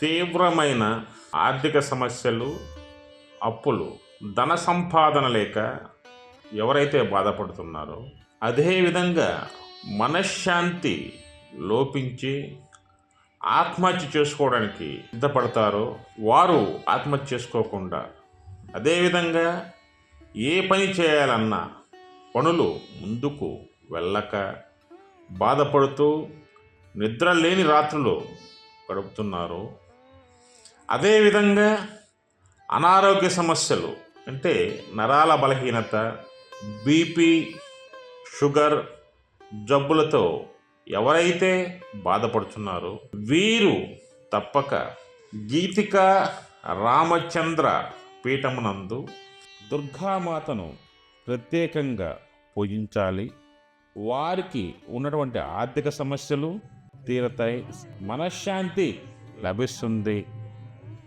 తీవ్రమైన ఆర్థిక సమస్యలు అప్పులు ధన సంపాదన లేక ఎవరైతే బాధపడుతున్నారో అదేవిధంగా మనశ్శాంతి లోపించి ఆత్మహత్య చేసుకోవడానికి సిద్ధపడతారో వారు ఆత్మహత్య చేసుకోకుండా అదేవిధంగా ఏ పని చేయాలన్నా పనులు ముందుకు వెళ్ళక బాధపడుతూ నిద్ర లేని రాత్రులు గడుపుతున్నారు అదేవిధంగా అనారోగ్య సమస్యలు అంటే నరాల బలహీనత బీపీ షుగర్ జబ్బులతో ఎవరైతే బాధపడుతున్నారో వీరు తప్పక గీతిక రామచంద్ర పీఠమునందు దుర్గామాతను ప్రత్యేకంగా పూజించాలి. వారికి ఉన్నటువంటి ఆర్థిక సమస్యలు తీరతాయి. మనశ్శాంతి లభిస్తుంది.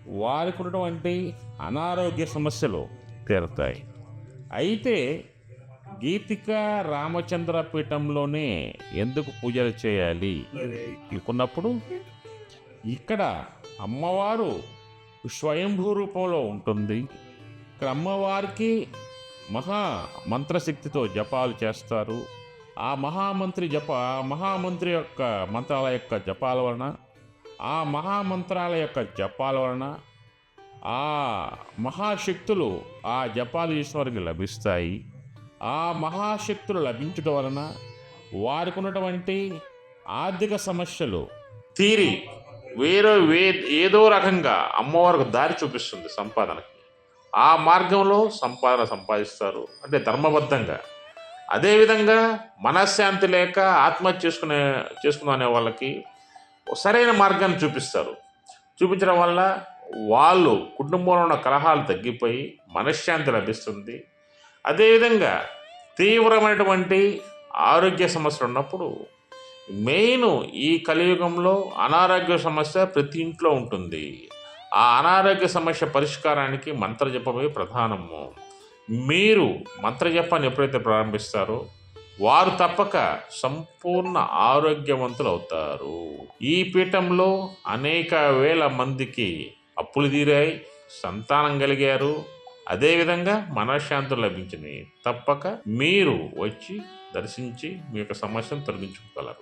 వారికి ఉన్నటువంటి అనారోగ్య సమస్యలు తీరతాయి. అయితే గీతిక రామచంద్ర పీఠంలోనే ఎందుకు పూజలు చేయాలి? అనుకున్నప్పుడు ఇక్కడ అమ్మవారు స్వయంభూ రూపంలో ఉంటుంది. ఇక్కడ అమ్మవారికి మహా మంత్రశక్తితో జపాలు చేస్తారు. ఆ మహామంత్రి జప ఆ మహామంత్రి యొక్క మంత్రాల యొక్క జపాల వలన ఆ మహామంత్రాల యొక్క జపాల వలన ఆ మహాశక్తులు ఆ జపాలు ఈశ్వరికి లభిస్తాయి. ఆ మహాశక్తులు లభించడం వలన వారికి ఉన్నటువంటి ఆర్థిక సమస్యలు తీరి వేరే వే ఏదో రకంగా అమ్మవారికి దారి చూపిస్తుంది సంపాదనకి. ఆ మార్గంలో సంపాదన సంపాదిస్తారు. అంటే ధర్మబద్ధంగా. అదేవిధంగా మనశ్శాంతి లేక ఆత్మహత్య చేసుకునే చేసుకునే వాళ్ళకి సరైన మార్గాన్ని చూపిస్తారు. చూపించడం వల్ల వాళ్ళు కుటుంబంలో ఉన్న కలహాలు తగ్గిపోయి మనశ్శాంతి లభిస్తుంది. అదేవిధంగా తీవ్రమైనటువంటి ఆరోగ్య సమస్యలు ఉన్నప్పుడు మెయిన్ ఈ కలియుగంలో అనారోగ్య సమస్య ప్రతి ఇంట్లో ఉంటుంది. ఆ అనారోగ్య సమస్య పరిష్కారానికి మంత్రజపమే ప్రధానము. మీరు మంత్రజపాన్ని ఎప్పుడైతే ప్రారంభిస్తారో వారు తప్పక సంపూర్ణ ఆరోగ్యవంతులు అవుతారు ఈ పీఠంలో అనేక వేల మందికి అప్పులు తీరాయి సంతానం కలిగారు. అదేవిధంగా మనశ్శాంతులు లభించినాయి తప్పక మీరు వచ్చి దర్శించి మీ యొక్క సమస్యను తొలగించుకోగలరు.